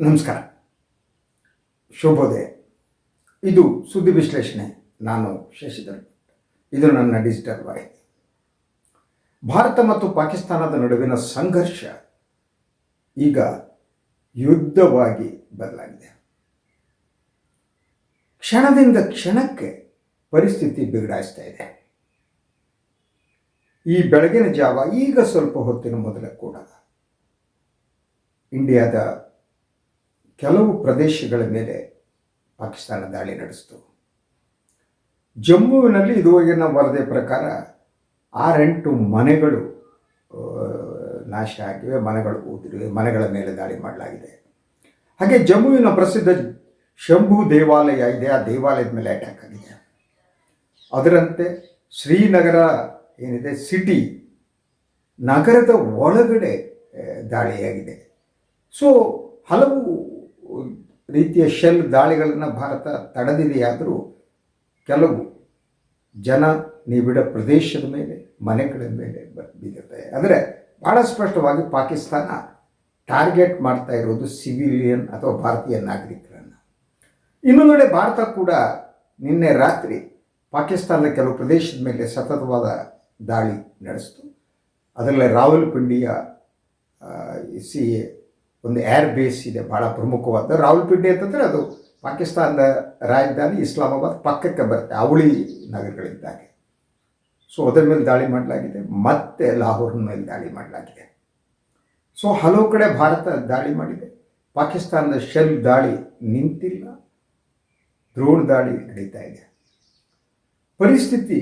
ನಮಸ್ಕಾರ. ಶುಭೋದಯ. ಇದು ಸುದ್ದಿ ವಿಶ್ಲೇಷಣೆ. ನಾನು ಶಶಿಧರ್. ಇದು ನನ್ನ ಡಿಜಿಟಲ್ ವಾಹಿನಿ. ಭಾರತ ಮತ್ತು ಪಾಕಿಸ್ತಾನದ ನಡುವಿನ ಸಂಘರ್ಷ ಈಗ ಯುದ್ಧವಾಗಿ ಬದಲಾಗಿದೆ. ಕ್ಷಣದಿಂದ ಕ್ಷಣಕ್ಕೆ ಪರಿಸ್ಥಿತಿ ಬಿಗಡಾಯಿಸ್ತಾ ಇದೆ. ಈ ಬೆಳಗಿನ ಜಾವ ಈಗ ಸ್ವಲ್ಪ ಹೊತ್ತಿನ ಮೊದಲೇ ಕೂಡ ಇಂಡಿಯಾದ ಕೆಲವು ಪ್ರದೇಶಗಳ ಮೇಲೆ ಪಾಕಿಸ್ತಾನ ದಾಳಿ ನಡೆಸಿತು. ಜಮ್ಮುವಿನಲ್ಲಿ ಇದುವರೆಗಿನ ವರದಿ ಪ್ರಕಾರ ಆರೆಂಟು ಮನೆಗಳು ನಾಶ ಆಗಿವೆ, ಮನೆಗಳು ಊದಿವೆ ಮನೆಗಳ ಮೇಲೆ ದಾಳಿ ಮಾಡಲಾಗಿದೆ. ಹಾಗೆ ಜಮ್ಮುವಿನ ಪ್ರಸಿದ್ಧ ಶಂಭು ದೇವಾಲಯ ಇದೆ, ಆ ದೇವಾಲಯದ ಮೇಲೆ ಅಟ್ಯಾಕ್ ಆಗಿದೆ. ಅದರಂತೆ ಶ್ರೀನಗರ ಏನಿದೆ ಸಿಟಿ ನಗರದ ಒಳಗಡೆ ದಾಳಿಯಾಗಿದೆ. ಸೊ ಹಲವು ರೀತಿಯ ಶೆಲ್ ದಾಳಿಗಳನ್ನು ಭಾರತ ತಡೆದಿದೆಯಾದರೂ ಕೆಲವು ಜನ ನಿಬಿಡ ಪ್ರದೇಶದ ಮೇಲೆ ಮನೆಗಳ ಮೇಲೆ ಬ- ಬಿದ್ದಿರ್ತದೆ ಅಂದರೆ ಬಹಳ ಸ್ಪಷ್ಟವಾಗಿ ಪಾಕಿಸ್ತಾನ ಟಾರ್ಗೆಟ್ ಮಾಡ್ತಾ ಇರೋದು ಸಿವಿಲಿಯನ್ ಅಥವಾ ಭಾರತೀಯ ನಾಗರಿಕರನ್ನು. ಇನ್ನೊಂದೆಡೆ ಭಾರತ ಕೂಡ ನಿನ್ನೆ ರಾತ್ರಿ ಪಾಕಿಸ್ತಾನದ ಕೆಲವು ಪ್ರದೇಶದ ಮೇಲೆ ಸತತವಾದ ದಾಳಿ ನಡೆಸಿತು. ಅದರಲ್ಲಿ ರಾವಲ್ಪಿಂಡಿಯ ಸಿ ಒಂದು ಏರ್ ಬೇಸ್ ಇದೆ ಭಾಳ ಪ್ರಮುಖವಾದ. ರಾವಲ್ಪಿಂಡಿ ಅಂತಂದರೆ ಅದು ಪಾಕಿಸ್ತಾನದ ರಾಜಧಾನಿ ಇಸ್ಲಾಮಾಬಾದ್ ಪಕ್ಕಕ್ಕೆ ಬರುತ್ತೆ, ಅವಳಿ ನಗರಗಳಿದ್ದಾಗೆ. ಸೊ ಅದರ ಮೇಲೆ ದಾಳಿ ಮಾಡಲಾಗಿದೆ, ಮತ್ತೆ ಲಾಹೋರ್ ಮೇಲೆ ದಾಳಿ ಮಾಡಲಾಗಿದೆ. ಸೊ ಹಲವು ಕಡೆ ಭಾರತ ದಾಳಿ ಮಾಡಿದೆ. ಪಾಕಿಸ್ತಾನದ ಶೆಲ್ ದಾಳಿ ನಿಂತಿಲ್ಲ ದ್ರೋಣ್ ದಾಳಿ ನಡೀತಾ ಇದೆ. ಪರಿಸ್ಥಿತಿ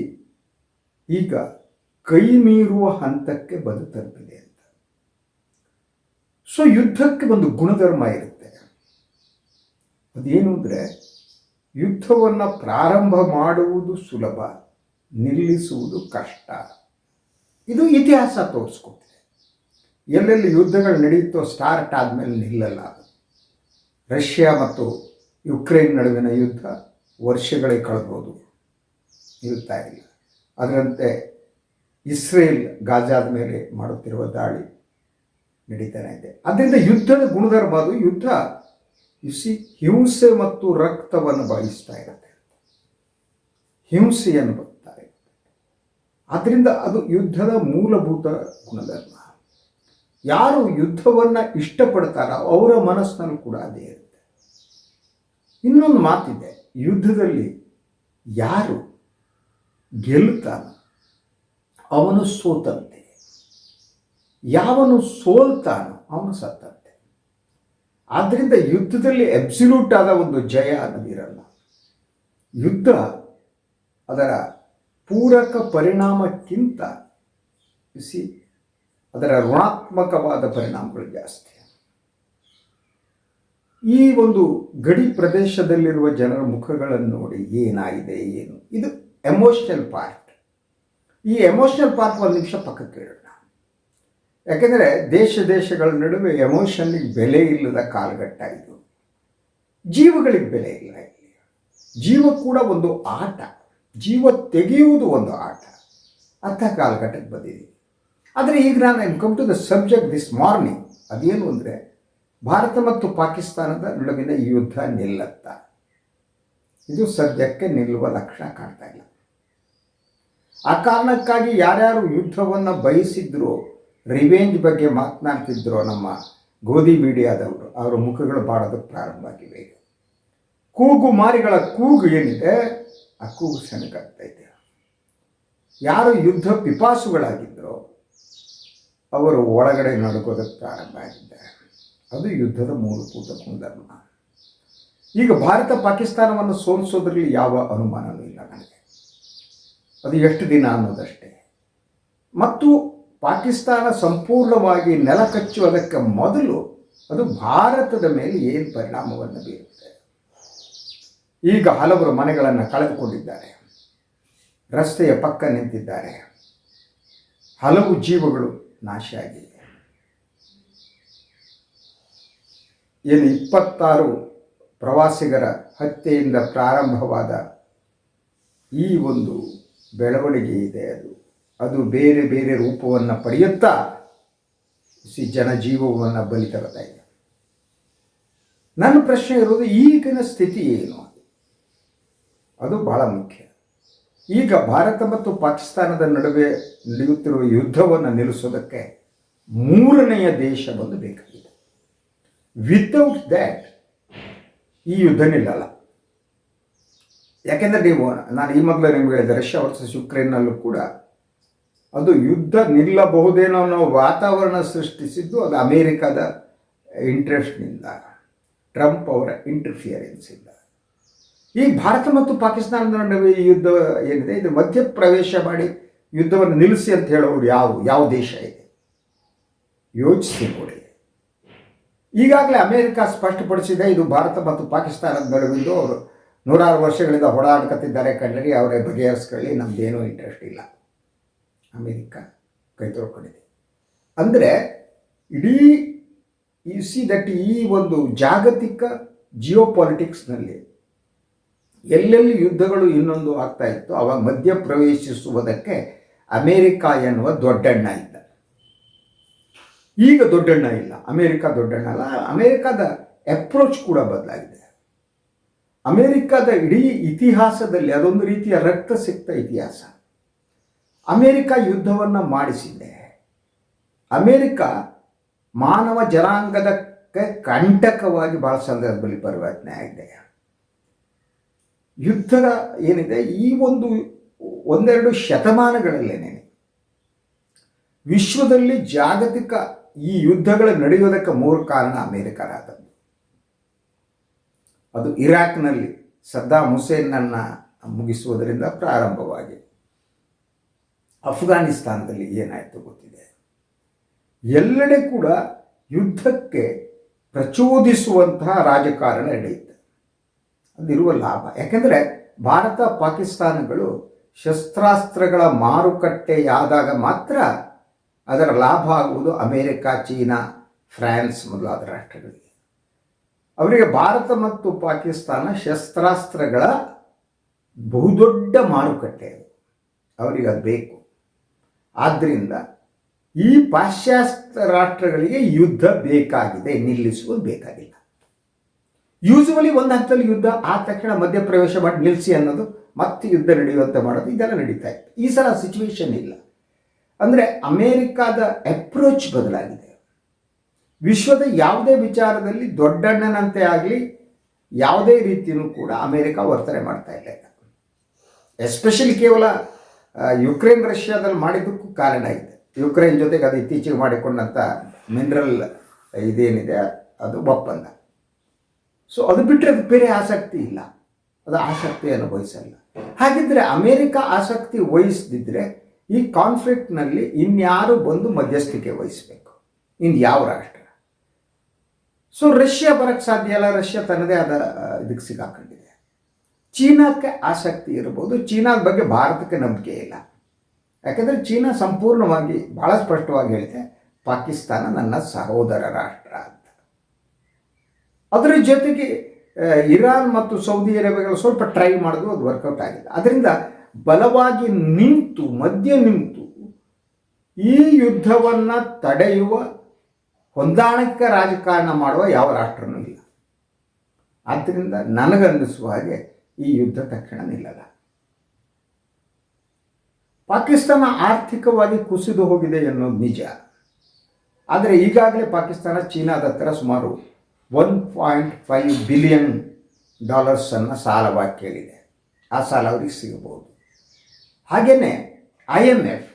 ಈಗ ಕೈ ಮೀರುವ ಹಂತಕ್ಕೆ ಬಂದು ಸೊ ಯುದ್ಧಕ್ಕೆ ಒಂದು ಗುಣಧರ್ಮ ಇರುತ್ತೆ. ಅದೇನು ಅಂದರೆ ಯುದ್ಧವನ್ನು ಪ್ರಾರಂಭ ಮಾಡುವುದು ಸುಲಭ, ನಿಲ್ಲಿಸುವುದು ಕಷ್ಟ. ಇದು ಇತಿಹಾಸ ತೋರಿಸ್ಕೊತಿದೆ ಎಲ್ಲೆಲ್ಲಿ ಯುದ್ಧಗಳು ನಡೆಯುತ್ತೋ ಸ್ಟಾರ್ಟ್ ಆದಮೇಲೆ ನಿಲ್ಲಲ್ಲ ಅದು. ರಷ್ಯಾ ಮತ್ತು ಯುಕ್ರೇನ್ ನಡುವಿನ ಯುದ್ಧ ವರ್ಷಗಳೇ ಕಳೆದೋದು ನಿಲ್ತಾ ಇಲ್ಲ. ಅದರಂತೆ ಇಸ್ರೇಲ್ ಗಾಜಾದ ಮೇಲೆ ಮಾಡುತ್ತಿರುವ ದಾಳಿ ನಡೀತಾನೆ ಇದೆ. ಅದರಿಂದ ಯುದ್ಧದ ಗುಣಧರ್ಮ ಅದು. ಯುದ್ಧ ಇಸಿ ಹಿಂಸೆ ಮತ್ತು ರಕ್ತವನ್ನು ಬಯಸ್ತಾ ಇರುತ್ತೆ. ಹಿಂಸೆಯನ್ನು ಬರ್ತಾ ಇರುತ್ತೆ. ಆದ್ದರಿಂದ ಅದು ಯುದ್ಧದ ಮೂಲಭೂತ ಗುಣಧರ್ಮ. ಯಾರು ಯುದ್ಧವನ್ನು ಇಷ್ಟಪಡ್ತಾರೋ ಅವರ ಮನಸ್ಸಿನಲ್ಲೂ ಕೂಡ ಅದೇ ಇರುತ್ತೆ. ಇನ್ನೊಂದು ಮಾತಿದೆ, ಯುದ್ಧದಲ್ಲಿ ಯಾರು ಗೆಲ್ಲುತ್ತಾನೋ ಅವನು ಸೋತಂತೆ. ಯಾವನು ಸೋಲ್ತಾನೋ ಅವನು ಸತ್ತಂತೆ. ಆದ್ದರಿಂದ ಯುದ್ಧದಲ್ಲಿ ಅಬ್ಸಲ್ಯೂಟ್ ಆದ ಒಂದು ಜಯ ಅನ್ನೋದಿರಲ್ಲ. ಯುದ್ಧ ಅದರ ಪೂರಕ ಪರಿಣಾಮಕ್ಕಿಂತ ಸಿ ಅದರ ಋಣಾತ್ಮಕವಾದ ಪರಿಣಾಮಗಳು ಜಾಸ್ತಿ. ಈ ಒಂದು ಗಡಿ ಪ್ರದೇಶದಲ್ಲಿರುವ ಜನರ ಮುಖಗಳನ್ನು ನೋಡಿ ಏನಾಗಿದೆ, ಏನು? ಇದು ಎಮೋಷನಲ್ ಪಾರ್ಟ್ ಈ ಎಮೋಷನಲ್ ಪಾರ್ಟ್ ಒಂದು ನಿಮಿಷ ಪಕ್ಕಕ್ಕೆ ಇಡೋಣ ಯಾಕೆಂದರೆ ದೇಶ ದೇಶಗಳ ನಡುವೆ ಎಮೋಷನ್ಗೆ ಬೆಲೆ ಇಲ್ಲದ ಕಾಲಘಟ್ಟ ಇದು. ಜೀವಗಳಿಗೆ ಬೆಲೆ ಇಲ್ಲ ಇಲ್ಲಿ. ಜೀವ ಕೂಡ ಒಂದು ಆಟ. ಜೀವ ತೆಗೆಯುವುದು ಒಂದು ಆಟ. ಅಂಥ ಕಾಲಘಟ್ಟಕ್ಕೆ ಬಂದಿದೆ. ಆದರೆ ಈಗ ನಾನು I come to the subject this morning ಅದೇನು ಅಂದರೆ, ಭಾರತ ಮತ್ತು ಪಾಕಿಸ್ತಾನದ ನಡುವಿನ ಯುದ್ಧ ನಿಲ್ಲತ್ತ? ಇದು ಸದ್ಯಕ್ಕೆ ನಿಲ್ಲುವ ಲಕ್ಷಣ ಕಾಣ್ತಾ ಇಲ್ಲ. ಆ ಕಾರಣಕ್ಕಾಗಿ ಯಾರ್ಯಾರು ಯುದ್ಧವನ್ನು ಬಯಸಿದ್ರು ರಿವೆಂಜ್ ಬಗ್ಗೆ ಮಾತನಾಡ್ತಿದ್ರು ನಮ್ಮ ಗೋಧಿ ಮೀಡಿಯಾದವರು. ಅವರ ಮುಖಗಳು ಬಾಡೋದಕ್ಕೆ ಪ್ರಾರಂಭ ಆಗಿವೆ ಕೂಗು ಮಾರಿಗಳ ಕೂಗು ಏನಿದೆ? ಆ ಕೂಗು ಸೆನಗಾಗ್ತಾ ಯಾರು ಯುದ್ಧ ಪಿಪಾಸುಗಳಾಗಿದ್ದರೋ, ಅವರು ಒಳಗಡೆ ನಡ್ಕೋದಕ್ಕೆ ಪ್ರಾರಂಭ ಆಗಿದ್ದಾರೆ ಅದು ಯುದ್ಧದ ಮೂಲಭೂತ ಗುಣಧರ್ಮ ಈಗ ಭಾರತ ಪಾಕಿಸ್ತಾನವನ್ನು ಸೋಲಿಸೋದ್ರಲ್ಲಿ ಯಾವ ಅನುಮಾನವೂ ಇಲ್ಲ ನನಗೆ. ಅದು ಎಷ್ಟು ದಿನ ಅನ್ನೋದಷ್ಟೇ. ಮತ್ತು ಪಾಕಿಸ್ತಾನ ಸಂಪೂರ್ಣವಾಗಿ ನೆಲಕಚ್ಚುವುದಕ್ಕೆ ಮೊದಲು ಅದು ಭಾರತದ ಮೇಲೆ ಏನು ಪರಿಣಾಮವನ್ನು ಬೀರುತ್ತೆ? ಈಗ ಹಲವರು ಮನೆಗಳನ್ನು ಕಳೆದುಕೊಂಡಿದ್ದಾರೆ. ರಸ್ತೆಯ ಪಕ್ಕ ನಿಂತಿದ್ದಾರೆ. ಹಲವು ಜೀವಗಳು ನಾಶ ಆಗಿದೆ. ಏನು ಇಪ್ಪತ್ತಾರು ಪ್ರವಾಸಿಗರ ಹತ್ಯೆಯಿಂದ ಪ್ರಾರಂಭವಾದ ಈ ಒಂದು ಬೆಳವಣಿಗೆ ಇದೆ ಅದು. ಅದು ಬೇರೆ ಬೇರೆ ರೂಪವನ್ನು ಪಡೆಯುತ್ತಾ ಸಿ ಜನಜೀವವನ್ನು ಬಲಿ ತರ್ತಾ ಇದೆ. ನನ್ನ ಪ್ರಶ್ನೆ ಇರೋದು ಈಗಿನ ಸ್ಥಿತಿ ಏನು? ಅದು ಬಹಳ ಮುಖ್ಯ. ಈಗ ಭಾರತ ಮತ್ತು ಪಾಕಿಸ್ತಾನದ ನಡುವೆ ನಡೆಯುತ್ತಿರುವ ಯುದ್ಧವನ್ನು ನಿಲ್ಲಿಸೋದಕ್ಕೆ ಮೂರನೆಯ ದೇಶ ಬಂದು ಬೇಕಾಗಿದೆ. ವಿತೌಟ್ ದ್ಯಾಟ್ ಈ ಯುದ್ಧ ನಿಲ್ಲಲ್ಲ. ಯಾಕೆಂದರೆ ನೀವು, ನಾನು ಈ ಮೊದಲು ನಿಮ್ಗೆ ಹೇಳಿದೆ ರಷ್ಯಾ ವರ್ಷ ಯುಕ್ರೇನ್ನಲ್ಲೂ ಕೂಡ ಅದು ಯುದ್ಧ ನಿಲ್ಲಬಹುದೇನೋ ಅನ್ನೋ ವಾತಾವರಣ ಸೃಷ್ಟಿಸಿದ್ದು ಅದು ಅಮೇರಿಕಾದ ಇಂಟ್ರೆಸ್ಟ್ನಿಂದ, ಟ್ರಂಪ್ ಅವರ ಇಂಟರ್ಫಿಯರೆನ್ಸಿಂದ. ಈ ಭಾರತ ಮತ್ತು ಪಾಕಿಸ್ತಾನದ ನಡುವೆ ಈ ಯುದ್ಧ ಏನಿದೆ? ಇದು ಮಧ್ಯ ಪ್ರವೇಶ ಮಾಡಿ ಯುದ್ಧವನ್ನು ನಿಲ್ಲಿಸಿ ಅಂತ ಹೇಳೋರು ಯಾವ ಯಾವ ದೇಶ ಇದೆ? ಯೋಚಿಸಿ ನೋಡಿ. ಈಗಾಗಲೇ ಅಮೇರಿಕ ಸ್ಪಷ್ಟಪಡಿಸಿದೆ, ಇದು ಭಾರತ ಮತ್ತು ಪಾಕಿಸ್ತಾನದ ನಡುವಿಂದು ಅವರು ನೂರಾರು ವರ್ಷಗಳಿಂದ ಹೊಡಾಡ್ಕತ್ತಿದ್ದಾರೆ ಕಂಡ್ರಿ ಅವರೇ ಬಗೆಹರಿಸ್ಕೊಳ್ಳಿ ನಮ್ಮದೇನೂ ಇಂಟ್ರೆಸ್ಟ್ ಇಲ್ಲ. ಅಮೇರಿಕ ಕೈ ತೊಳ್ಕೊಂಡಿದೆ. ಅಂದರೆ ಇಡೀ ಯು ಸಿ ದಟ್ ಈ ಒಂದು ಜಾಗತಿಕ ಜಿಯೋ ಪಾಲಿಟಿಕ್ಸ್ನಲ್ಲಿ ಎಲ್ಲೆಲ್ಲಿ ಯುದ್ಧಗಳು ಇನ್ನೊಂದು ಆಗ್ತಾ ಇತ್ತು, ಅವಾಗ ಮಧ್ಯ ಪ್ರವೇಶಿಸುವುದಕ್ಕೆ ಅಮೇರಿಕ ಎನ್ನುವ ದೊಡ್ಡಣ್ಣ ಇದ್ದ. ಈಗ ದೊಡ್ಡಣ್ಣ ಇಲ್ಲ, ಅಮೇರಿಕ ದೊಡ್ಡಣ್ಣ ಅಲ್ಲ, ಅಮೇರಿಕಾದ ಅಪ್ರೋಚ್ ಕೂಡ ಬದಲಾಗಿದೆ. ಅಮೇರಿಕಾದ ಇಡೀ ಇತಿಹಾಸದಲ್ಲಿ ಅದೊಂದು ರೀತಿಯ ರಕ್ತ ಸಿಕ್ತ ಇತಿಹಾಸ. ಅಮೇರಿಕ ಯುದ್ಧವನ್ನು ಮಾಡಿಸಿದೆ. ಅಮೇರಿಕ ಮಾನವ ಜನಾಂಗದಕ್ಕೆ ಕಂಟಕವಾಗಿ ಬಹಳ ಸಂದರ್ಭದಲ್ಲಿ ಪರಿವರ್ತನೆ ಆಗಿದೆ. ಯುದ್ಧದ ಏನಿದೆ, ಈ ಒಂದು ಒಂದೆರಡು ಶತಮಾನಗಳಲ್ಲೇನೆ ವಿಶ್ವದಲ್ಲಿ ಜಾಗತಿಕ ಈ ಯುದ್ಧಗಳು ನಡೆಯೋದಕ್ಕೆ ಮೂರು ಕಾರಣ ಅಮೇರಿಕರಾದದ್ದು. ಅದು ಇರಾಕ್ನಲ್ಲಿ ಸದ್ದಾಂ ಹುಸೇನನ್ನು ಮುಗಿಸುವುದರಿಂದ ಪ್ರಾರಂಭವಾಗಿ ಅಫ್ಘಾನಿಸ್ತಾನದಲ್ಲಿ ಏನಾಯಿತು ಗೊತ್ತಿದೆ? ಎಲ್ಲೆಡೆ ಕೂಡ ಯುದ್ಧಕ್ಕೆ ಪ್ರಚೋದಿಸುವಂತಹ ರಾಜಕಾರಣ ನಡೆಯುತ್ತೆ. ಅದಿರುವ ಲಾಭ. ಯಾಕೆಂದರೆ ಭಾರತ, ಪಾಕಿಸ್ತಾನಗಳು ಶಸ್ತ್ರಾಸ್ತ್ರಗಳ ಮಾರುಕಟ್ಟೆಯಾದಾಗ ಮಾತ್ರ ಅದರ ಲಾಭ ಆಗುವುದು ಅಮೇರಿಕ, ಚೀನಾ, ಫ್ರಾನ್ಸ್ ಮೊದಲಾದ ರಾಷ್ಟ್ರಗಳಿಗೆ. ಅವರಿಗೆ ಭಾರತ ಮತ್ತು ಪಾಕಿಸ್ತಾನ ಶಸ್ತ್ರಾಸ್ತ್ರಗಳ ಬಹುದೊಡ್ಡ ಮಾರುಕಟ್ಟೆ ಅವರಿಗೆ ಅದು ಬೇಕು. ಆದ್ದರಿಂದ ಈ ಪಾಶ್ಚಾತ್ಯ ರಾಷ್ಟ್ರಗಳಿಗೆ ಯುದ್ಧ ಬೇಕಾಗಿದೆ, ನಿಲ್ಲಿಸುವುದು ಬೇಕಾಗಿಲ್ಲ. ಯೂಸುವಲಿ ಒಂದು ಹಂತದಲ್ಲಿ ಯುದ್ಧ ಆ ತಕ್ಷಣ ಮಧ್ಯಪ್ರವೇಶ ಮಾಡಿ ನಿಲ್ಲಿಸಿ ಅನ್ನೋದು, ಮತ್ತೆ ಯುದ್ಧ ನಡೆಯುವಂತೆ ಮಾಡೋದು ಇದೆಲ್ಲ ನಡೀತಾ ಇತ್ತು. ಈ ಸಲ ಸಿಚುವೇಶನ್ ಇಲ್ಲ. ಅಂದರೆ ಅಮೇರಿಕಾದ ಅಪ್ರೋಚ್ ಬದಲಾಗಿದೆ. ವಿಶ್ವದ ಯಾವುದೇ ವಿಚಾರದಲ್ಲಿ ದೊಡ್ಡಣ್ಣನಂತೆ ಆಗಲಿ, ಯಾವುದೇ ರೀತಿಯೂ ಕೂಡ ಅಮೇರಿಕ ವರ್ತನೆ ಮಾಡ್ತಾ ಇಲ್ಲ ಎಸ್ಪೆಷಲಿ ಕೇವಲ ಯುಕ್ರೇನ್ ರಷ್ಯಾದಲ್ಲಿ ಮಾಡಿದ್ದಕ್ಕೂ ಕಾರಣ ಇದೆ ಯುಕ್ರೇನ್ ಜೊತೆಗೆ ಅದು ಇತ್ತೀಚೆಗೆ ಮಾಡಿಕೊಂಡಂಥ ಮಿನರಲ್ ಇದೇನಿದೆ, ಅದು ಒಪ್ಪಂದ. ಸೊ ಅದು ಬಿಟ್ಟರೆ ಅದು ಬೇರೆ ಆಸಕ್ತಿ ಇಲ್ಲ. ಅದು ಆಸಕ್ತಿ ಅನುಭವಿಸಲ್ಲ. ಹಾಗಿದ್ರೆ ಅಮೇರಿಕ ಆಸಕ್ತಿ ವಹಿಸದಿದ್ದರೆ ಈ ಕಾನ್ಫ್ಲಿಕ್ಟ್ನಲ್ಲಿ ಇನ್ಯಾರು ಬಂದು ಮಧ್ಯಸ್ಥಿಕೆ ವಹಿಸಬೇಕು? ಇನ್ನು ಯಾವ ರಾಷ್ಟ್ರ? ಸೊ ರಷ್ಯಾ ಬರೋಕ್ಕೆ ಸಾಧ್ಯ ಇಲ್ಲ. ರಷ್ಯಾ ತನ್ನದೇ ಆದ ಇದಕ್ಕೆ ಸಿಗಾಕೊಂಡಿದೆ. ಚೀನಾಕ್ಕೆ ಆಸಕ್ತಿ ಇರ್ಬೋದು. ಚೀನಾದ ಬಗ್ಗೆ ಭಾರತಕ್ಕೆ ನಂಬಿಕೆ ಇಲ್ಲ. ಯಾಕೆಂದರೆ ಚೀನಾ ಸಂಪೂರ್ಣವಾಗಿ ಭಾಳ ಸ್ಪಷ್ಟವಾಗಿ ಹೇಳಿದೆ, ಪಾಕಿಸ್ತಾನ ನನ್ನ ಸಹೋದರ ರಾಷ್ಟ್ರ ಅಂತ. ಅದರ ಜೊತೆಗೆ ಇರಾನ್ ಮತ್ತು ಸೌದಿ ಅರೇಬಿಯಾಗಳು ಸ್ವಲ್ಪ ಟ್ರೈ ಮಾಡಿದ್ರು, ಅದು ವರ್ಕೌಟ್ ಆಗಿದೆ. ಅದರಿಂದ ಬಲವಾಗಿ ನಿಂತು, ಮಧ್ಯ ನಿಂತು, ಈ ಯುದ್ಧವನ್ನು ತಡೆಯುವ ಹೊಂದಾಣಿಕೆ ರಾಜಕಾರಣ ಮಾಡುವ ಯಾವ ರಾಷ್ಟ್ರನೂ ಇಲ್ಲ. ಆದ್ದರಿಂದ ನನಗನ್ನಿಸುವ ಹಾಗೆ ಈ ಯುದ್ಧ ತಕ್ಷಣ ನಿಲ್ಲಲ್ಲ ಪಾಕಿಸ್ತಾನ ಆರ್ಥಿಕವಾಗಿ ಕುಸಿದು ಹೋಗಿದೆ ಅನ್ನೋದು ನಿಜ. ಆದರೆ ಈಗಾಗಲೇ ಪಾಕಿಸ್ತಾನ ಚೀನಾದ ಹತ್ರ ಸುಮಾರು ಒನ್ ಪಾಯಿಂಟ್ ಫೈವ್ ಬಿಲಿಯನ್ ಡಾಲರ್ಸನ್ನು ಸಾಲವಾಗಿ ಕೇಳಿದೆ. ಆ ಸಾಲ ಅವರಿಗೆ ಸಿಗಬಹುದು. ಹಾಗೆಯೇ I M F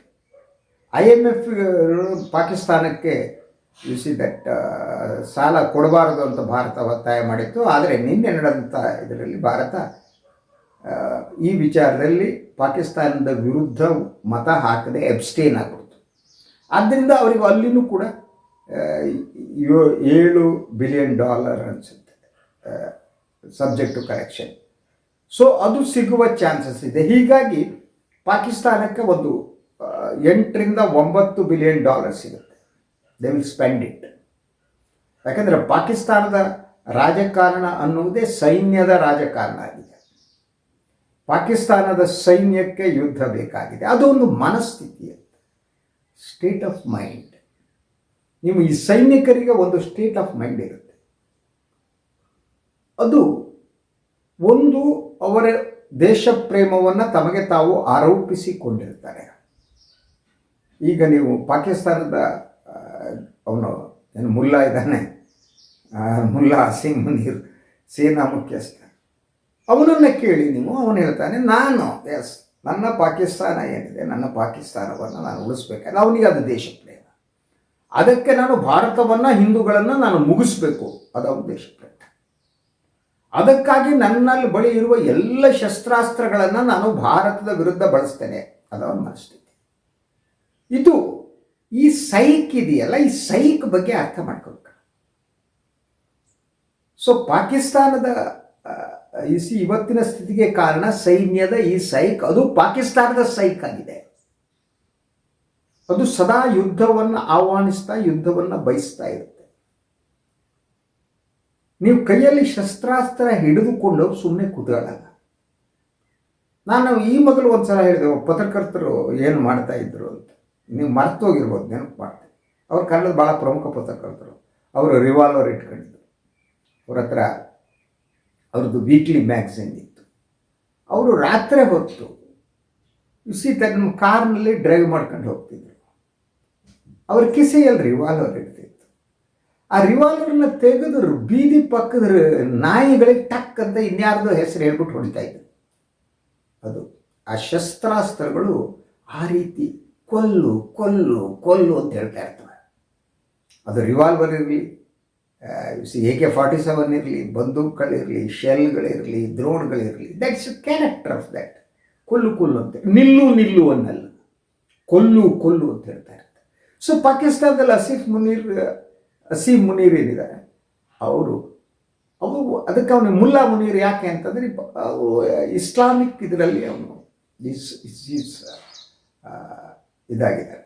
I M F ಪಾಕಿಸ್ತಾನಕ್ಕೆ ಸಿ ದಟ್ ಸಾಲ ಕೊಡಬಾರದು ಅಂತ ಭಾರತ ಒತ್ತಾಯ ಮಾಡಿತ್ತು. ಆದರೆ ನಿನ್ನೆ ನಡೆದಂಥ ಇದರಲ್ಲಿ ಭಾರತ ಈ ವಿಚಾರದಲ್ಲಿ ಪಾಕಿಸ್ತಾನದ ವಿರುದ್ಧ ಮತ ಹಾಕದೆ ಎಬ್ಸ್ಟೇನ್ ಆಗ್ಬಿಡ್ತು. ಆದ್ದರಿಂದ ಅವರಿಗೆ ಅಲ್ಲಿನೂ ಕೂಡ ಏಳು ಬಿಲಿಯನ್ ಡಾಲರ್ ಅನಿಸುತ್ತೆ ಸಬ್ಜೆಕ್ಟ್ ಟು ಕರೆಕ್ಷನ್ ಸೊ ಅದು ಸಿಗುವ ಚಾನ್ಸಸ್ ಇದೆ. ಹೀಗಾಗಿ ಪಾಕಿಸ್ತಾನಕ್ಕೆ ಒಂದು ಎಂಟರಿಂದ ಒಂಬತ್ತು ಬಿಲಿಯನ್ ಡಾಲರ್ ಸಿಗುತ್ತೆ. ದೇ ವಿಲ್ ಸ್ಪೆಂಡ್ ಇಟ್ ಯಾಕಂದರೆ ಪಾಕಿಸ್ತಾನದ ರಾಜಕಾರಣ ಅನ್ನುವುದೇ ಸೈನ್ಯದ ರಾಜಕಾರಣ ಆಗಿದೆ. ಪಾಕಿಸ್ತಾನದ ಸೈನ್ಯಕ್ಕೆ ಯುದ್ಧ ಬೇಕಾಗಿದೆ. ಅದೊಂದು ಮನಸ್ಥಿತಿ ಸ್ಟೇಟ್ ಆಫ್ ಮೈಂಡ್ ನೀವು ಈ ಸೈನಿಕರಿಗೆ ಒಂದು ಸ್ಟೇಟ್ ಆಫ್ ಮೈಂಡ್ ಇರುತ್ತೆ. ಅದು ಒಂದು ಅವರ ದೇಶ ಪ್ರೇಮವನ್ನು ತಮಗೆ ತಾವು ಆರೋಪಿಸಿಕೊಂಡಿರ್ತಾರೆ. ಈಗ ನೀವು ಪಾಕಿಸ್ತಾನದ ಅವನು ಏನು ಮುಲ್ಲಾ ಇದ್ದಾನೆ. ಮುಲ್ಲಾ ಸಿಂಗ್ ಮುನೀರ್, ಸೇನಾ ಮುಖ್ಯಸ್ಥ. ಅವನನ್ನು ಕೇಳಿ ನೀವು, ಅವನು ಹೇಳ್ತಾನೆ, ನಾನು ಎಸ್ ನನ್ನ ಪಾಕಿಸ್ತಾನ ಏನಿದೆ, ನನ್ನ ಪಾಕಿಸ್ತಾನವನ್ನು ನಾನು ಉಳಿಸ್ಬೇಕಾದ್ರೆ ಅವನಿಗೆ ಅದು ದೇಶ ಪ್ರೇಮ ಅದಕ್ಕೆ ನಾನು ಭಾರತವನ್ನು, ಹಿಂದೂಗಳನ್ನು ನಾನು ಮುಗಿಸ್ಬೇಕು. ಅದು ಅವನ ದೇಶ ಪ್ರೇಮ ಅದಕ್ಕಾಗಿ ನನ್ನಲ್ಲಿ ಬಳಿ ಇರುವ ಎಲ್ಲ ಶಸ್ತ್ರಾಸ್ತ್ರಗಳನ್ನು ನಾನು ಭಾರತದ ವಿರುದ್ಧ ಬಳಸ್ತೇನೆ. ಅವನ ಮನಸ್ಥಿತಿ. ಇದು ಈ ಸೈಕ್ ಇದೆಯಲ್ಲ, ಈ ಸೈಕ್ ಬಗ್ಗೆ ಅರ್ಥ ಮಾಡ್ಕೋಬೇಕು ಸೊ ಪಾಕಿಸ್ತಾನದ ಆ, ಈ ಸಿ- ಇವತ್ತಿನ ಸ್ಥಿತಿಗೆ ಕಾರಣ ಸೈನ್ಯದ ಈ ಸೈಕ್ ಅದು ಪಾಕಿಸ್ತಾನದ ಸೈಕ್ ಆಗಿದೆ. ಅದು ಸದಾ ಯುದ್ಧವನ್ನು ಆಹ್ವಾನಿಸ್ತಾ ಯುದ್ಧವನ್ನು ಬಯಸ್ತಾ ಇರುತ್ತೆ. ನೀವು ಕೈಯಲ್ಲಿ ಶಸ್ತ್ರಾಸ್ತ್ರ ಹಿಡಿದುಕೊಂಡು ಸುಮ್ಮನೆ ಕೂತ್ಕೊಳ್ಳಲ್ಲ. ನಾನು ಈ ಮೊದಲು ಒಂದ್ಸಲ ಹೇಳಿದೆ ಒಬ್ಬ ಪತ್ರಕರ್ತರು ಏನು ಮಾಡ್ತಾ ಇದ್ರು ಅಂತ. ನೀವು ಮರ್ತೋಗಿರ್ಬೋದು ನೆನಪು ಮಾಡ್ತೀನಿ. ಅವ್ರು ಕನ್ನಡದ ಭಾಳ ಪ್ರಮುಖ ಪತ್ರಕರ್ತರು. ಅವರು ರಿವಾಲ್ವರ್ ಇಟ್ಕೊಂಡಿದ್ರು. ಅವ್ರ ಹತ್ರ ಅವ್ರದ್ದು ವೀಕ್ಲಿ ಮ್ಯಾಗ್ಝಿನ್ ಇತ್ತು. ಅವರು ರಾತ್ರಿ ಹೊತ್ತು ಸಿ ತನ್ನ ಕಾರ್ನಲ್ಲಿ ಡ್ರೈವ್ ಮಾಡ್ಕೊಂಡು ಹೋಗ್ತಿದ್ರು. ಅವ್ರ ಕಿಸೆಯಲ್ಲಿ ರಿವಾಲ್ವರ್ ಇರ್ತಿತ್ತು. ಆ ರಿವಾಲ್ವರ್ನ ತೆಗೆದ್ರು ಬೀದಿ ಪಕ್ಕದ ನಾಯಿಗಳಿಗೆ ಟಕ್ ಅಂತ ಇನ್ಯಾರ್ದೋ ಹೆಸರು ಹೇಳ್ಬಿಟ್ಟು ಹೊಡಿತಾ ಇದ್ರು. ಅದು ಆ ಶಸ್ತ್ರಾಸ್ತ್ರಗಳು ಆ ರೀತಿ ಕೊಲ್ಲು ಕೊಲ್ಲು ಕೊಲ್ಲು ಅಂತ ಹೇಳ್ತಾ ಇರ್ತವೆ. ಅದು ರಿವಾಲ್ವರ್ ಇರಲಿ ಎ ಕೆ ಫಾರ್ಟಿ ಸೆವೆನ್ ಇರಲಿ, ಬಂದೂಕ್ಗಳಿರಲಿ, ಶೆಲ್ಗಳಿರಲಿ ದ್ರೋಣ್ಗಳಿರಲಿ ದಟ್ಸ್ ಕ್ಯಾರೆಕ್ಟರ್ ಆಫ್ ದ್ಯಾಟ್ ಕೊಲ್ಲು ಕೊಲ್ಲು ಅಂತ ನಿಲ್ಲು ನಿಲ್ಲು ಅನ್ನಲ್ಲ. ಕೊಲ್ಲು ಕೊಲ್ಲು ಅಂತ ಹೇಳ್ತಾ ಇರ್ತಾರೆ ಸೊ ಪಾಕಿಸ್ತಾನದಲ್ಲಿ ಅಸೀಫ್ ಮುನೀರ್ ಅಸೀಫ್ ಮುನೀರ್ ಏನಿದ್ದಾರೆ? ಅವರು ಅವರು, ಅದಕ್ಕೆ ಅವನು ಮುಲ್ಲಾ ಮುನೀರ್ ಯಾಕೆ ಅಂತಂದರೆ ಅವು ಇಸ್ಲಾಮಿಕ್ ಇದರಲ್ಲಿ ಅವನು, ಇಸ್ ಇಸ್ ಇದಾಗಿದ್ದಾರೆ.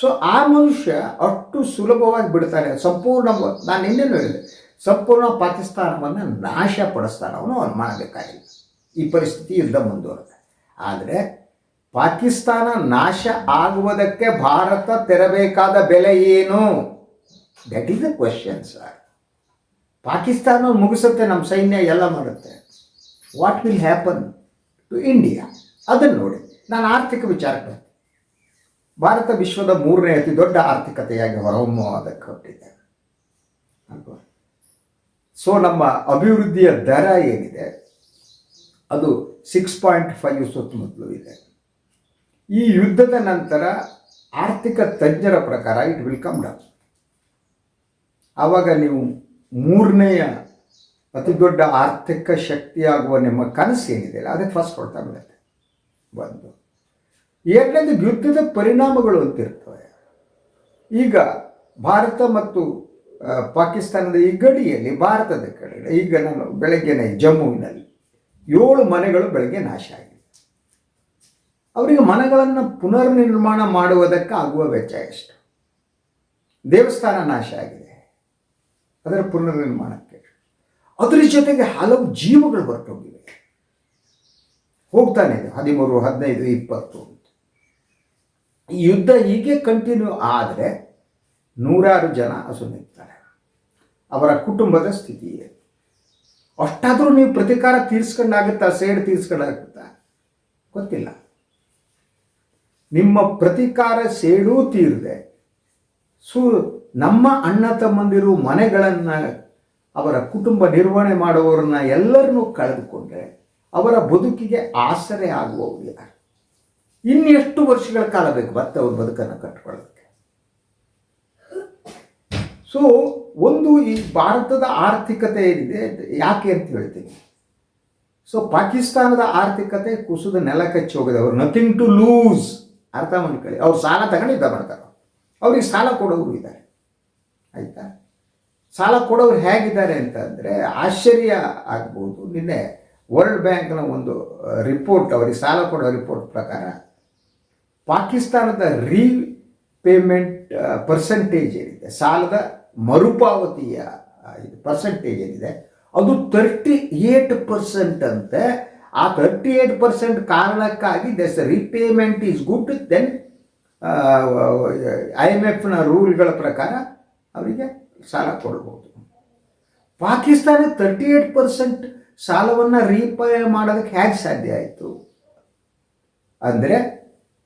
ಸೊ ಆ ಮನುಷ್ಯ ಅಷ್ಟು ಸುಲಭವಾಗಿ ಬಿಡ್ತಾನೆ. ಸಂಪೂರ್ಣ ನಾನು ಇನ್ನೇನು ಹೇಳಿದೆ. ಸಂಪೂರ್ಣ ಪಾಕಿಸ್ತಾನವನ್ನು ನಾಶ ಪಡಿಸ್ತಾನೆ ಅವನು ಅವನು ಮಾಡಬೇಕಾಗಿಲ್ಲ ಈ ಪರಿಸ್ಥಿತಿ ಯುದ್ಧ ಮುಂದುವರೆದ. ಆದರೆ ಪಾಕಿಸ್ತಾನ ನಾಶ ಆಗುವುದಕ್ಕೆ ಭಾರತ ತೆರಬೇಕಾದ ಬೆಲೆ ಏನು? That is the question sir Pakistan ಮುಗಿಸುತ್ತೆ ನಮ್ಮ ಸೈನ್ಯ ಎಲ್ಲ ಮಾಡುತ್ತೆ. What will happen to India ಅದನ್ನು ನೋಡಿ. ನಾನು ಆರ್ಥಿಕ ವಿಚಾರಕ್ಕೆ ಭಾರತ ವಿಶ್ವದ ಮೂರನೇ ಅತಿ ದೊಡ್ಡ ಆರ್ಥಿಕತೆಯಾಗಿ ಹೊರಹೊಮ್ಮುವುದಕ್ಕೆ ಹೊರಟಿದೆ ಅಲ್ವಾ? ಸೊ ನಮ್ಮ ಅಭಿವೃದ್ಧಿಯ ದರ ಏನಿದೆ? ಅದು ಸಿಕ್ಸ್ ಪಾಯಿಂಟ್ ಫೈವ್ ಸುತ್ತಮುತ್ತಲೂ ಇದೆ. ಈ ಯುದ್ಧದ ನಂತರ ಆರ್ಥಿಕ ತಜ್ಞರ ಪ್ರಕಾರ ಇಟ್ ವಿಲ್ ಕಮ್ ಡೌನ್ ಆವಾಗ ನೀವು ಮೂರನೆಯ ಅತಿ ದೊಡ್ಡ ಆರ್ಥಿಕ ಶಕ್ತಿಯಾಗುವ ನಿಮ್ಮ ಕನಸು ಏನಿದೆ ಅದೇ ಫಸ್ಟ್ ಕೊಡ್ತಾ ಬಿಡುತ್ತೆ ಒಂದು ಎರಡನೇದು ಯುದ್ಧದ ಪರಿಣಾಮಗಳು ಅಂತಿರ್ತವೆ ಈಗ ಭಾರತ ಮತ್ತು ಪಾಕಿಸ್ತಾನದ ಈ ಗಡಿಯಲ್ಲಿ, ಭಾರತದ ಕಡೆ ಈಗ ನಾನು ಬೆಳಗ್ಗೆನೆ ಜಮ್ಮುವಿನಲ್ಲಿ ಏಳು ಮನೆಗಳು ಬೆಳಗ್ಗೆ ನಾಶ ಆಗಿದೆ. ಅವರಿಗೆ ಮನೆಗಳನ್ನು ಪುನರ್ನಿರ್ಮಾಣ ಮಾಡುವುದಕ್ಕೆ ಆಗುವ ವೆಚ್ಚ ಎಷ್ಟು? ದೇವಸ್ಥಾನ ನಾಶ ಆಗಿದೆ. ಅದರ ಪುನರ್ನಿರ್ಮಾಣಕ್ಕೆ ಅದರ ಜೊತೆಗೆ ಹಲವು ಜೀವಗಳು ಹೊರಟೋಗಿವೆ. ಹೋಗ್ತಾನೆ ಇದೆ, ಹದಿಮೂರು, ಹದಿನೈದು, ಇಪ್ಪತ್ತು. ಅಂತ ಯುದ್ಧ ಹೀಗೆ ಕಂಟಿನ್ಯೂ ಆದರೆ ನೂರಾರು ಜನ ಅಸುನಿರ್ತಾರೆ ಅವರ ಕುಟುಂಬದ ಸ್ಥಿತಿ ಅಷ್ಟಾದರೂ ನೀವು ಪ್ರತಿಕಾರ ತೀರಿಸ್ಕೊಂಡಾಗುತ್ತಾ, ಸೇಡ್ ತೀರಿಸ್ಕೊಂಡಾಗುತ್ತಾ? ಗೊತ್ತಿಲ್ಲ. ನಿಮ್ಮ ಪ್ರತಿಕಾರ ಸೇಡೂ ತೀರದೆ, ಸು ನಮ್ಮ ಅಣ್ಣ ತಮ್ಮಂದಿರು ಮನೆಗಳನ್ನು, ಅವರ ಕುಟುಂಬ ನಿರ್ವಹಣೆ ಮಾಡುವವರನ್ನ ಎಲ್ಲರನ್ನೂ ಕಳೆದುಕೊಂಡ್ರೆ ಅವರ ಬದುಕಿಗೆ ಆಸರೆ ಆಗುವವರು ಯಾರು? ಇನ್ನೆಷ್ಟು ವರ್ಷಗಳ ಕಾಲ ಬೇಕು ಮತ್ತೆ ಅವ್ರ ಬದುಕನ್ನು ಕಟ್ಕೊಳ್ಳೋದಕ್ಕೆ ಸೊ ಒಂದು ಈ ಭಾರತದ ಆರ್ಥಿಕತೆ ಏನಿದೆ, ಯಾಕೆ ಅಂತ ಹೇಳ್ತೀನಿ. ಸೊ ಪಾಕಿಸ್ತಾನದ ಆರ್ಥಿಕತೆ ಕುಸಿದ ನೆಲ ಕಚ್ಚಿ ಹೋಗಿದೆ. ಅವರು ನಥಿಂಗ್ ಟು ಲೂಸ್ ಅರ್ಥ ಮಾಡ್ಕೊಳ್ಳಿ. ಅವ್ರು ಸಾಲ ತಗೊಂಡು ಯುದ್ಧ ಮಾಡ್ತಾರೆ. ಅವ್ರಿಗೆ ಸಾಲ ಕೊಡೋರು ಇದ್ದಾರೆ. ಆಯಿತಾ? ಸಾಲ ಕೊಡೋರು ಹೇಗಿದ್ದಾರೆ ಅಂತಂದರೆ, ಆಶ್ಚರ್ಯ ಆಗ್ಬೋದು. ನಿನ್ನೆ ವರ್ಲ್ಡ್ ಬ್ಯಾಂಕ್ನ ಒಂದು ರಿಪೋರ್ಟ್ ಅವರಿಗೆ ಸಾಲ ಕೊಡೋ ರಿಪೋರ್ಟ್ ಪ್ರಕಾರ ಪಾಕಿಸ್ತಾನದ ರೀ ಪೇಮೆಂಟ್ ಪರ್ಸೆಂಟೇಜ್ ಏನಿದೆ? ಸಾಲದ ಮರುಪಾವತಿಯ ಇದು ಪರ್ಸೆಂಟೇಜ್ ಏನಿದೆ? ಅದು ತರ್ಟಿ ಏಟ್ ಪರ್ಸೆಂಟ್ ಅಂತೆ. ಆ ತರ್ಟಿ ಏಟ್ ಪರ್ಸೆಂಟ್ ಕಾರಣಕ್ಕಾಗಿ thus repayment is good then I M ಎಫ್ನ ರೂಲ್ಗಳ ಪ್ರಕಾರ ಅವರಿಗೆ ಸಾಲ ಕೊಡ್ಬೋದು. ಪಾಕಿಸ್ತಾನ ತರ್ಟಿ ಏಟ್ ಪರ್ಸೆಂಟ್ ಸಾಲವನ್ನು ರೀಪೇ ಮಾಡೋದಕ್ಕೆ ಹೇಗೆ ಸಾಧ್ಯ ಆಯಿತು? ಅಂದರೆ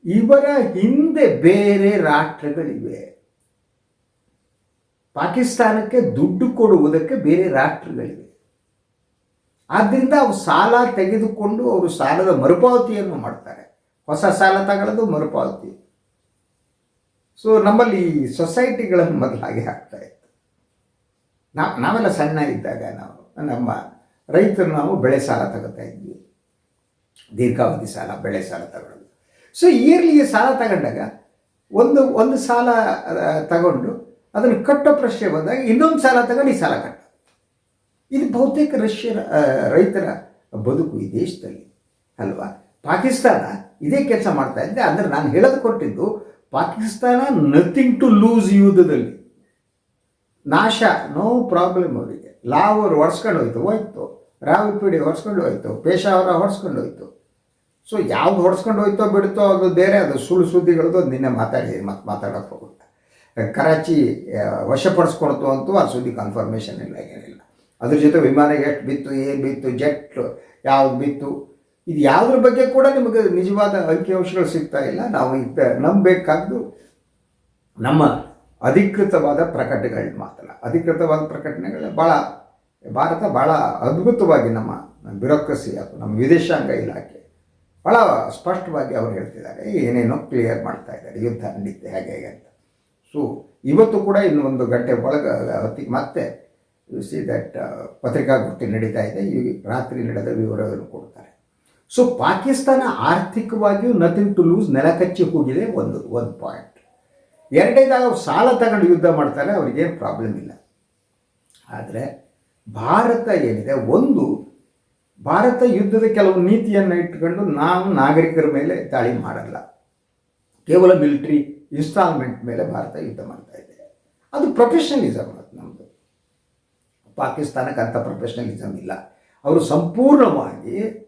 ಇವರ ಹಿಂದೆ ಬೇರೆ ರಾಷ್ಟ್ರಗಳಿವೆ. ಪಾಕಿಸ್ತಾನಕ್ಕೆ ದುಡ್ಡು ಕೊಡುವುದಕ್ಕೆ ಬೇರೆ ರಾಷ್ಟ್ರಗಳಿವೆ. ಆದ್ದರಿಂದ ಅವು ಸಾಲ ತೆಗೆದುಕೊಂಡು ಅವರು ಸಾಲದ ಮರುಪಾವತಿಯನ್ನು ಮಾಡ್ತಾರೆ. ಹೊಸ ಸಾಲ ತಗೊಳ್ಳೋದು ಮರುಪಾವತಿ. ಸೊ ನಮ್ಮಲ್ಲಿ ಸೊಸೈಟಿಗಳನ್ನು ಮೊದಲಾಗಿ ಹಾಕ್ತಾ ಇತ್ತು. ನಾವು ನಾವೆಲ್ಲ ಸಣ್ಣ ಇದ್ದಾಗ ನಾವು, ನಮ್ಮ ರೈತರು ನಾವು ಬೆಳೆ ಸಾಲ ತಗೋತಾ ಇದ್ವಿ. ದೀರ್ಘಾವಧಿ ಸಾಲ, ಬೆಳೆ ಸಾಲ ತಗೊಳ್ಳೋದು. ಸೊ ಇಯರ್ಲಿಗೆ ಸಾಲ ತಗೊಂಡಾಗ, ಒಂದು ಒಂದು ಸಾಲ ತಗೊಂಡು ಅದನ್ನು ಕಟ್ಟೋ ಪ್ರಶ್ನೆ ಬಂದಾಗ ಇನ್ನೊಂದು ಸಾಲ ತಗೊಂಡು ಈ ಸಾಲ ಕಟ್ಟ ಇದು ಬಹುತೇಕ ರಷ್ಯರ ರೈತರ ಬದುಕು ಈ ದೇಶದಲ್ಲಿ, ಅಲ್ವಾ? ಪಾಕಿಸ್ತಾನ ಇದೇ ಕೆಲಸ ಮಾಡ್ತಾ ಇದ್ದೆ, ಅಂದರೆ ನಾನು ಹೇಳೋದು ಕೊಟ್ಟಿದ್ದು, ಪಾಕಿಸ್ತಾನ ನಥಿಂಗ್ ಟು ಲೂಸ್ ಯುದ್ಧದಲ್ಲಿ. ನಾಶ ನೋ ಪ್ರಾಬ್ಲಮ್ ಅವರಿಗೆ. ಲಾಹೋರ್ ಹೊಡ್ಸ್ಕೊಂಡು ಹೋಯ್ತು ಹೋಯ್ತು. ರಾವಿಪಿಡಿ ಹೊಡ್ಸ್ಕೊಂಡು ಹೋಯ್ತು, ಪೇಶಾವರ ಹೊಡ್ಸ್ಕೊಂಡು ಹೋಯ್ತು. ಸೊ ಯಾವ್ದು ಹೊಡ್ಸ್ಕೊಂಡು ಹೋಯ್ತೋ ಬಿಡ್ತೋ ಅದು ಬೇರೆ, ಅದು ಸುಳ್ಳು ಸುದ್ದಿಗಳದ್ದು ಅದು ನಿನ್ನೆ ಮಾತಾಡಿ ಮತ್ತೆ ಮಾತಾಡೋಕೆ ಹೋಗುತ್ತೆ. ಕರಾಚಿ ವಶಪಡಿಸ್ಕೊಡ್ತು ಅಂತೂ ಆ ಸುದ್ದಿ ಕನ್ಫರ್ಮೇಷನ್ ಇಲ್ಲ, ಏನಿಲ್ಲ. ಅದ್ರ ಜೊತೆ ವಿಮಾನ ಎಷ್ಟು ಬಿತ್ತು, ಏನು ಬಿತ್ತು, ಜೆಟ್ ಯಾವ್ದು ಬಿತ್ತು, ಇದು ಯಾವುದ್ರ ಬಗ್ಗೆ ಕೂಡ ನಿಮಗೆ ನಿಜವಾದ ಅಂಕಿಅಂಶಗಳು ಸಿಗ್ತಾ ಇಲ್ಲ. ನಾವು ಈಗ ನಂಬಬೇಕಾದ್ದು ನಮ್ಮ ಅಧಿಕೃತವಾದ ಪ್ರಕಟಣೆಗಳು ಮಾತ್ರ. ಅಧಿಕೃತವಾದ ಪ್ರಕಟಣೆಗಳು ಭಾಳ ಭಾರತ ಭಾಳ ಅದ್ಭುತವಾಗಿ ನಮ್ಮ ಬ್ಯೂರೋಕ್ರಸಿ ಅಥವಾ ನಮ್ಮ ವಿದೇಶಾಂಗ ಇಲಾಖೆ ಭಾಳ ಸ್ಪಷ್ಟವಾಗಿ ಅವರು ಹೇಳ್ತಿದ್ದಾರೆ, ಏನೇನೋ ಕ್ಲಿಯರ್ ಮಾಡ್ತಾ ಇದ್ದಾರೆ, ಯುದ್ಧ ನಡೀತೆ ಹೇಗೆ ಹೇಗೆ ಅಂತ. ಸೊ ಇವತ್ತು ಕೂಡ ಇನ್ನು ಒಂದು ಗಂಟೆ ಒಳಗೆ ಮತ್ತೆ ಸಿ ದಟ್ ಪತ್ರಿಕಾಗೋಷ್ಠಿ ನಡೀತಾ ಇದೆ, ಈ ರಾತ್ರಿ ನಡೆದ ವಿವರವನ್ನು ಕೊಡ್ತಾರೆ. ಸೊ ಪಾಕಿಸ್ತಾನ ಆರ್ಥಿಕವಾಗಿಯೂ ನಥಿಂಗ್ ಟು ಲೂಸ್ ನೆಲಕಚ್ಚಿ ಹೋಗಿದೆ ಒಂದು ಒಂದು ಪಾಯಿಂಟ್ ಎರಡನೇದಾಗ ಅವ್ರು ಸಾಲ ತಗೊಂಡು ಯುದ್ಧ ಮಾಡ್ತಾರೆ, ಅವ್ರಿಗೇನು ಪ್ರಾಬ್ಲಮ್ ಇಲ್ಲ. ಆದರೆ, ಭಾರತ ಏನಿದೆ, ಒಂದು ಭಾರತ ಯುದ್ಧದ ಕೆಲವು ನೀತಿಯನ್ನು ಇಟ್ಕೊಂಡು ನಾವು ನಾಗರಿಕರ ಮೇಲೆ ದಾಳಿ ಮಾಡಲ್ಲ. ಕೇವಲ ಮಿಲಿಟ್ರಿ ಇನ್ಸ್ಟಾಲ್ಮೆಂಟ್ ಮೇಲೆ ಭಾರತ ಯುದ್ಧ ಮಾಡ್ತಾ ಇದೆ. ಅದು ಪ್ರೊಫೆಷನಲಿಸಮ್ ಅದು ನಮ್ಮದು ಪಾಕಿಸ್ತಾನಕ್ಕೆ ಅಂಥ ಪ್ರೊಫೆಷನಲಿಸಮ್ ಇಲ್ಲ. ಅವರು ಸಂಪೂರ್ಣವಾಗಿ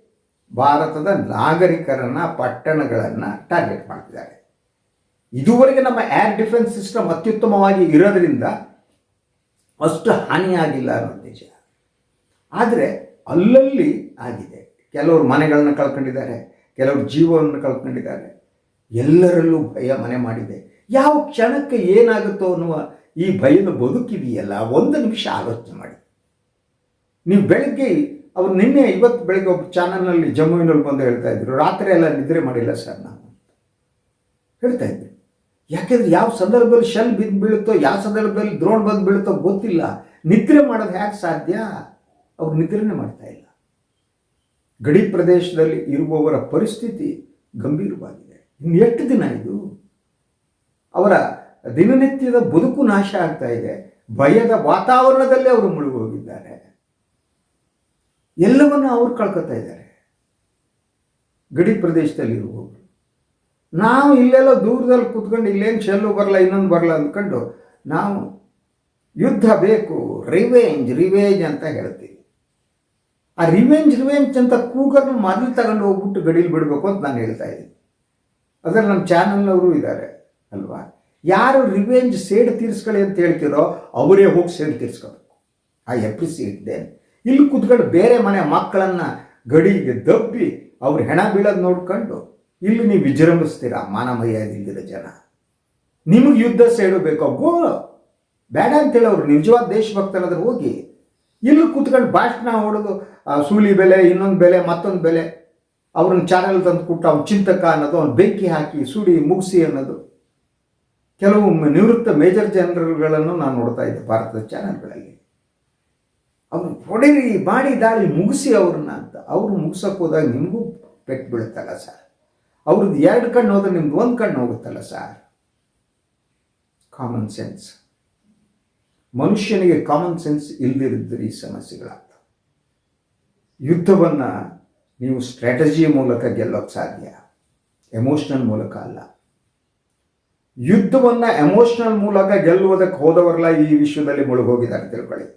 ಭಾರತದ ನಾಗರಿಕರನ್ನು, ಪಟ್ಟಣಗಳನ್ನು ಟಾರ್ಗೆಟ್ ಮಾಡ್ತಿದ್ದಾರೆ. ಇದುವರೆಗೆ ನಮ್ಮ ಏರ್ ಡಿಫೆನ್ಸ್ ಸಿಸ್ಟಮ್ ಅತ್ಯುತ್ತಮವಾಗಿ ಇರೋದ್ರಿಂದ ಅಷ್ಟು ಹಾನಿಯಾಗಿಲ್ಲ ಅನ್ನೋ ನಿಜ ಆದರೆ ಅಲ್ಲಲ್ಲಿ ಆಗಿದೆ. ಕೆಲವರು ಮನೆಗಳನ್ನು ಕಳ್ಕೊಂಡಿದ್ದಾರೆ, ಕೆಲವರು ಜೀವವನ್ನು ಕಳ್ಕೊಂಡಿದ್ದಾರೆ. ಎಲ್ಲರಲ್ಲೂ ಭಯ ಮನೆ ಮಾಡಿದೆ. ಯಾವ ಕ್ಷಣಕ್ಕೆ ಏನಾಗುತ್ತೋ ಅನ್ನುವ ಈ ಭಯದ ಬದುಕಿದೆಯಲ್ಲ, ಒಂದು ನಿಮಿಷ ಆಲೋಚನೆ ಮಾಡಿ. ನೀವು ಬೆಳಗ್ಗೆ, ಅವ್ರು ನಿನ್ನೆ ಇವತ್ತು ಬೆಳಗ್ಗೆ ಒಬ್ಬ ಚಾನಲ್ನಲ್ಲಿ ಜಮ್ಮುವಿನಲ್ಲಿ ಬಂದು ಹೇಳ್ತಾ ಇದ್ರು, ರಾತ್ರಿ ಎಲ್ಲ ನಿದ್ರೆ ಮಾಡಿಲ್ಲ ಸರ್ ನಾನು ಹೇಳ್ತಾ ಇದ್ರು. ಯಾಕೆಂದ್ರೆ ಯಾವ ಸಂದರ್ಭದಲ್ಲಿ ಶೆಲ್ ಬಿದ್ದು ಬೀಳುತ್ತೋ, ಯಾವ ಸಂದರ್ಭದಲ್ಲಿ ದ್ರೋಣ್ ಬಂದು ಬೀಳುತ್ತೋ ಗೊತ್ತಿಲ್ಲ. ನಿದ್ರೆ ಮಾಡೋದು ಹೇಗೆ ಸಾಧ್ಯ? ಅವ್ರು ನಿದ್ರೆನೇ ಮಾಡ್ತಾ ಇಲ್ಲ. ಗಡಿ ಪ್ರದೇಶದಲ್ಲಿ ಇರುವವರ ಪರಿಸ್ಥಿತಿ ಗಂಭೀರವಾಗಿದೆ. ಇನ್ನು ಎಷ್ಟು ದಿನ ಇದು? ಅವರ ದಿನನಿತ್ಯದ ಬದುಕು ನಾಶ ಆಗ್ತಾ ಇದೆ. ಭಯದ ವಾತಾವರಣದಲ್ಲಿ ಅವರು ಮುಳುಗೋಗಿದ್ದಾರೆ ಎಲ್ಲವನ್ನು ಅವ್ರು ಕಳ್ಕೊತಾ ಇದ್ದಾರೆ. ಗಡಿ ಪ್ರದೇಶದಲ್ಲಿ ಇರುವವರು. ನಾವು ಇಲ್ಲೆಲ್ಲ ದೂರದಲ್ಲಿ ಕೂತ್ಕೊಂಡು ಇಲ್ಲೇನು ಶೆಲ್ಲು ಬರಲ್ಲ, ಇನ್ನೊಂದು ಬರಲ್ಲ ಅಂದ್ಕೊಂಡು ನಾವು ಯುದ್ಧ ಬೇಕು, ರಿವೇಂಜ್ ರಿವೇಂಜ್ ಅಂತ ಹೇಳ್ತೀವಿ. ಆ ರಿವೆಂಜ್ ರಿವೆಂಜ್ ಅಂತ ಕೂಗರ್ನ ಮೊದಲು ತಗೊಂಡು ಹೋಗ್ಬಿಟ್ಟು ಗಡೀಲಿ ಬಿಡಬೇಕು ಅಂತ ನಾನು ಹೇಳ್ತಾ ಇದ್ದೀನಿ. ಅದರಲ್ಲಿ ನಮ್ಮ ಚಾನಲ್ನವರು ಇದ್ದಾರೆ, ಅಲ್ವಾ? ಯಾರು ರಿವೆಂಜ್ ಸೇಡ್ ತೀರಿಸ್ಕೊಳ್ಳಿ ಅಂತ ಹೇಳ್ತಿರೋ ಅವರೇ ಹೋಗಿ ಸೇಡ್ ತೀರಿಸ್ಕೋಬೇಕು. ಐ ಅಪ್ರಿಸಿಯೇಟ್ ದೇನ್ ಇಲ್ಲಿ ಕೂತ್ಕೊಂಡು ಬೇರೆ ಮನೆ ಮಕ್ಕಳನ್ನು ಗಡಿಗೆ ದಬ್ಬಿ ಅವ್ರ ಹೆಣ ಬೀಳೋದು ನೋಡ್ಕೊಂಡು ಇಲ್ಲಿ ನೀವು ವಿಜೃಂಭಿಸ್ತೀರಾ? ಮಾನ ಜನ. ನಿಮಗೆ ಯುದ್ಧ ಸೇಡು ಬೇಕೋ? ಗೋ! ಬೇಡ ಅಂತೇಳಿ ಅವರು ನಿಜವಾದ ದೇಶಭಕ್ತರಾದ್ರೆ ಹೋಗಿ ಇಲ್ಲಿ ಕೂತ್ಕೊಂಡು ಭಾಷಣ ಹೊಡೆದು ಸೂಲಿ ಬೆಲೆ, ಇನ್ನೊಂದು ಬೆಲೆ, ಮತ್ತೊಂದು ಬೆಲೆ. ಅವ್ರನ್ನ ಚಾನಲ್ ತಂದು ಕೊಟ್ಟು ಅವ್ನ ಚಿಂತಕ ಅನ್ನೋದು, ಅವ್ನು ಬೆಂಕಿ ಹಾಕಿ ಸುಡಿ ಮುಗಿಸಿ ಅನ್ನೋದು. ಕೆಲವು ನಿವೃತ್ತ ಮೇಜರ್ ಜನರಲ್ಗಳನ್ನು ನಾನು ನೋಡ್ತಾ ಇದ್ದೆ ಭಾರತದ ಚಾನಲ್ಗಳಲ್ಲಿ ಅವ್ರು ಹೊಡೆರಿ, ಮಾಡಿ ದಾಳಿ ಮುಗಿಸಿ ಅವ್ರನ್ನ ಅಂತ. ಅವ್ರು ಮುಗಿಸೋಕೆ ಹೋದಾಗ ನಿಮಗೂ ಪೆಟ್ಟು ಬೀಳುತ್ತಲ್ಲ ಸರ್ ಅವ್ರದ್ದು ಎರಡು ಕಣ್ಣು ಹೋದ್ರೆ ನಿಮ್ದು ಒಂದು ಕಣ್ಣು ಹೋಗುತ್ತಲ್ಲ ಸರ್ ಕಾಮನ್ ಸೆನ್ಸ್ ಮನುಷ್ಯನಿಗೆ ಕಾಮನ್ ಸೆನ್ಸ್ ಇಲ್ಲದಿರಿದ್ದರೆ ಈ ಸಮಸ್ಯೆಗಳಾಗ್ತವೆ. ಯುದ್ಧವನ್ನು ನೀವು ಸ್ಟ್ರಾಟಜಿ ಮೂಲಕ ಗೆಲ್ಲೋಕ್ಕೆ ಸಾಧ್ಯ ಎಮೋಷ್ನಲ್ ಮೂಲಕ ಅಲ್ಲ. ಯುದ್ಧವನ್ನು ಎಮೋಷ್ನಲ್ ಮೂಲಕ ಗೆಲ್ಲುವುದಕ್ಕೆ ಹೋದವರೆಲ್ಲ ಈ ವಿಶ್ವದಲ್ಲಿ ಮುಳುಗೋಗಿದ್ದಾರೆ, ತಿಳ್ಕೊಳ್ಳಿ.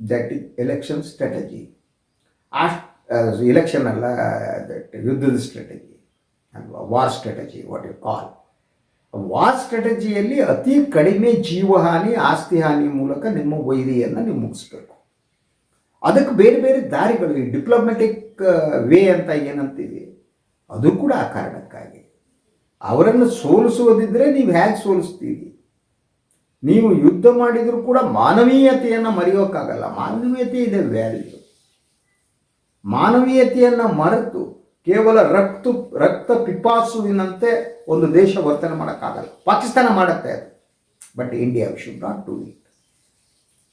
ದಟ್ ಇಸ್ ಎಲೆಕ್ಷನ್ ಸ್ಟ್ರಾಟಜಿ ಆ ಎಲೆಕ್ಷನ್ ಅಲ್ಲ ದಟ್ ಯುದ್ಧದ ಸ್ಟ್ರಾಟಜಿ ಅಲ್ವಾ? War strategy what you call war ಸ್ಟ್ರಾಟಜಿಯಲ್ಲಿ ಅತಿ ಕಡಿಮೆ ಜೀವಹಾನಿ, ಆಸ್ತಿ ಹಾನಿ ಮೂಲಕ ನಿಮ್ಮ ವೈರಿಯನ್ನು ನೀವು ಮುಗಿಸ್ಬೇಕು. ಅದಕ್ಕೆ ಬೇರೆ ಬೇರೆ ದಾರಿಗಳು, ಈ ಡಿಪ್ಲೊಮೆಟಿಕ್ ವೇ ಅಂತ ಏನಂತೀವಿ, ಅದು ಕೂಡ ಆ ಕಾರಣಕ್ಕಾಗಿ. ಅವರನ್ನು ಸೋಲಿಸುವುದಿದ್ದರೆ ನೀವು ಹೇಗೆ ಸೋಲಿಸ್ತೀರಿ? ನೀವು ಯುದ್ಧ ಮಾಡಿದರೂ ಕೂಡ ಮಾನವೀಯತೆಯನ್ನು ಮರೆಯೋಕ್ಕಾಗಲ್ಲ. ಮಾನವೀಯತೆ ಇದೆ ವ್ಯಾಲ್ಯೂ ಮಾನವೀಯತೆಯನ್ನು ಮರೆತು ಕೇವಲ ರಕ್ತ ರಕ್ತ ಪಿಪಾಸುವಿನಂತೆ ಒಂದು ದೇಶ ವರ್ತನೆ ಮಾಡೋಕ್ಕಾಗಲ್ಲ. ಪಾಕಿಸ್ತಾನ ಮಾಡುತ್ತೆ ಅದು. But India should not do it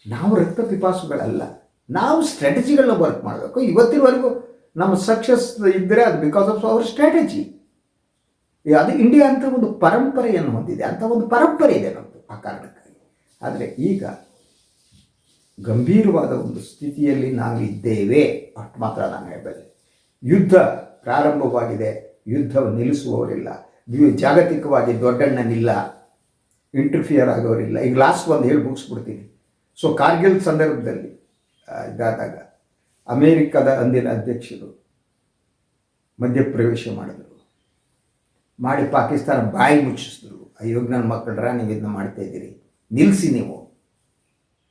ನಾವು ರಕ್ತ ಪಿಪಾಸುಗಳಲ್ಲ. ನಾವು ಸ್ಟ್ರಾಟಜಿಗಳನ್ನ ವರ್ಕ್ ಮಾಡಬೇಕು. ಇವತ್ತಿನವರೆಗೂ ನಮ್ಮ ಸಕ್ಸಸ್ ಇದ್ದರೆ ಅದು ಬಿಕಾಸ್ ಆಫ್ ಅವರ್ ಸ್ಟ್ರಾಟಜಿ ಅದು ಇಂಡಿಯಾ ಅಂತ ಒಂದು ಪರಂಪರೆಯನ್ನು ಹೊಂದಿದೆ. ಅಂತ ಒಂದು ಪರಂಪರೆ ಇದೆ ನಮ್ಮದು ಆ ಕಾರಣಕ್ಕಾಗಿ. ಆದರೆ ಈಗ ಗಂಭೀರವಾದ ಒಂದು ಸ್ಥಿತಿಯಲ್ಲಿ ನಾವಿದ್ದೇವೆ ಅಷ್ಟು ಮಾತ್ರ ನಾನು ಹೇಳಬಲ್ಲೆ. ಯುದ್ಧ ಪ್ರಾರಂಭವಾಗಿದೆ. ಯುದ್ಧ ನಿಲ್ಲಿಸುವವರಿಲ್ಲ. ಜಾಗತಿಕವಾಗಿ ದೊಡ್ಡಣ್ಣನಿಲ್ಲ ಇಂಟರ್ಫಿಯರ್ ಆಗೋರಿಲ್ಲ. ಈಗ ಲಾಸ್ಟ್ ಒಂದು ಹೇಳಿ ಮುಗಿಸ್ಬಿಡ್ತೀನಿ. ಸೊ ಕಾರ್ಗಿಲ್ ಸಂದರ್ಭದಲ್ಲಿ ಇದಾದಾಗ ಅಮೇರಿಕದ ಅಂದಿನ ಅಧ್ಯಕ್ಷರು ಮಧ್ಯಪ್ರವೇಶ ಮಾಡಿದರು. ಮಾಡಿ ಪಾಕಿಸ್ತಾನ ಬಾಯಿ ಮುಚ್ಚಿಸಿದ್ರು. ಅಯ್ಯೋ ನನ್ನ ಮಕ್ಕಳ್ರ ನೀವು ಇದನ್ನ ಮಾಡ್ತಾ ಇದ್ದೀರಿ. ನಿಲ್ಲಿಸಿ ನೀವು.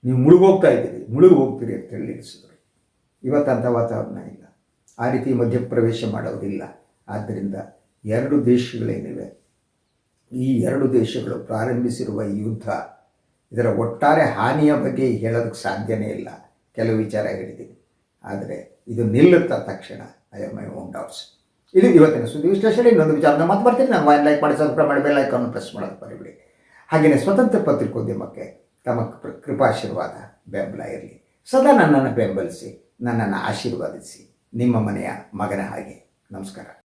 ನೀವು ಮುಳುಗೋಗ್ತಾ ಇದ್ದೀರಿ. ಮುಳುಗು ಹೋಗ್ತೀರಿ ಅಂತ ಹೇಳಿ ನಿಲ್ಲಿಸಿದ್ರು ಇವತ್ತಂಥ ವಾತಾವರಣ ಇಲ್ಲ. ಆ ರೀತಿ ಮಧ್ಯಪ್ರವೇಶ ಮಾಡೋರಿಲ್ಲ. ಆದ್ದರಿಂದ ಎರಡು ದೇಶಗಳೇನಿವೆ. ಈ ಎರಡು ದೇಶಗಳು ಪ್ರಾರಂಭಿಸಿರುವ ಯುದ್ಧ ಇದರ ಒಟ್ಟಾರೆ ಹಾನಿಯ ಬಗ್ಗೆ ಹೇಳೋದಕ್ಕೆ ಸಾಧ್ಯನೇ ಇಲ್ಲ. ಕೆಲವು ವಿಚಾರ ಹೇಳಿದ್ದೀನಿ. ಆದರೆ ಇದು ನಿಲ್ಲುತ್ತ ತಕ್ಷಣ I M I own doubts ಇದು ಇವತ್ತಿನ ಸುದ್ದಿ ವಿಶ್ಲೇಷಣೆ. ಇನ್ನೊಂದು ವಿಚಾರ ಮಾತು ಬರ್ತೀನಿ ನಾನು ವೈನ್ ಲೈಕ್ ಮಾಡಿ ಸಬ್ಸ್ಕ್ರೈಬ್ ಮಾಡಿ ಬೆಲ್ ಐಕಾನ್ ಪ್ರೆಸ್ ಮಾಡೋದು ಬರೀಬಿಡಿ ಹಾಗೆಯೇ ಸ್ವತಂತ್ರ ಪತ್ರಿಕೋದ್ಯಮಕ್ಕೆ ತಮ್ಮ ಕೃಪಾಶೀರ್ವಾದ ಬೆಂಬಲ ಇರಲಿ. ಸದಾ ನನ್ನನ್ನು ಬೆಂಬಲಿಸಿ, ನನ್ನನ್ನು ಆಶೀರ್ವಾದಿಸಿ. ನಿಮ್ಮ ಮನೆಯ ಮಗನ ಹಾಗೆ. ನಮಸ್ಕಾರ.